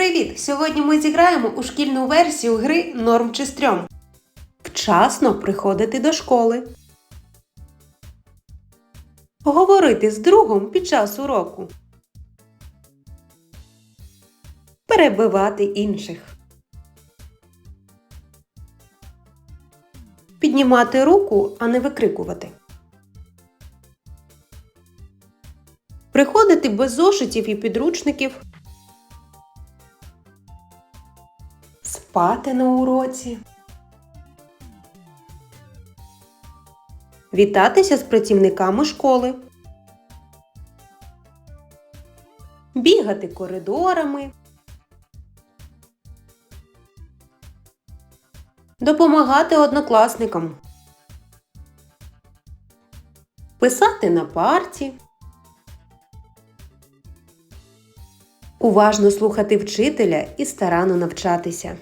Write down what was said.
Привіт! Сьогодні ми зіграємо у шкільну версію гри Норм чи стрьом. Вчасно приходити до школи. Говорити з другом під час уроку. Перебивати інших. Піднімати руку, а не викрикувати. Приходити без зошитів і підручників. Спати на уроці. Вітатися з працівниками школи. Бігати коридорами. Допомагати однокласникам. Писати на парті. Уважно слухати вчителя і старанно навчатися.